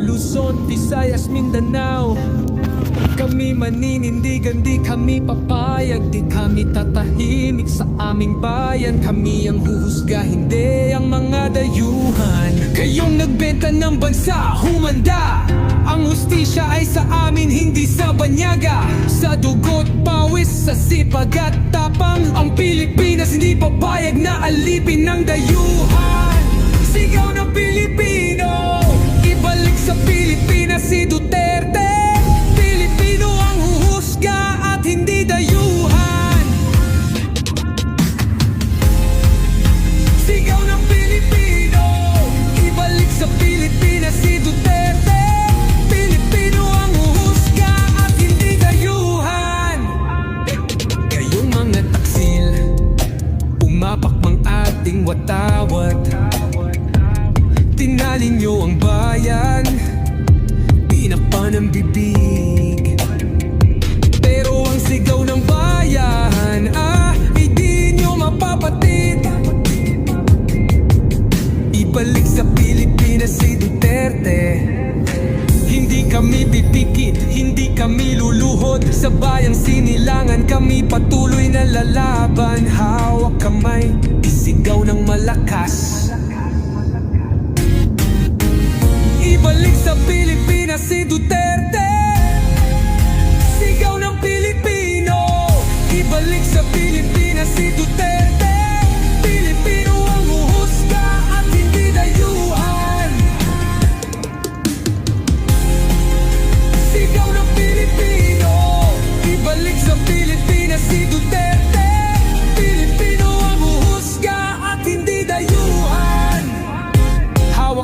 Luzon, Visayas, Mindanao. Kami maninindigan, di kami papayag Di kami tatahimik sa aming bayan. Kami ang huhusga, hindi ang mga dayuhan. Kayong nagbenta ng bansa, humanda. Ang hustisya ay sa amin, hindi sa banyaga. Sa dugot, pawis, sa sipag at tapang. Ang Pilipinas hindi papayag na alipin ng dayuhan ating watawat. Tinalin nyo ang bayan. Tinakpan ang bibig. Pero ang sigaw ng bayan Ah, hindi nyo mapapatid. Ibalik sa Pilipinas si Duterte. Hindi kami pipikit, hindi kami luluhod. Sa bayang sinilangan kami patuloy na lalaban. Kamay, malakas. Ibalik sa Pilipinas si Duterte. Sigaw ng Pilipino. Ibalik sa Pilipinas si Duterte. Pilipino ang uhusga at hindi dayuhan. Sigaw ng Pilipino. Ibalik sa Pilipinas si Duterte.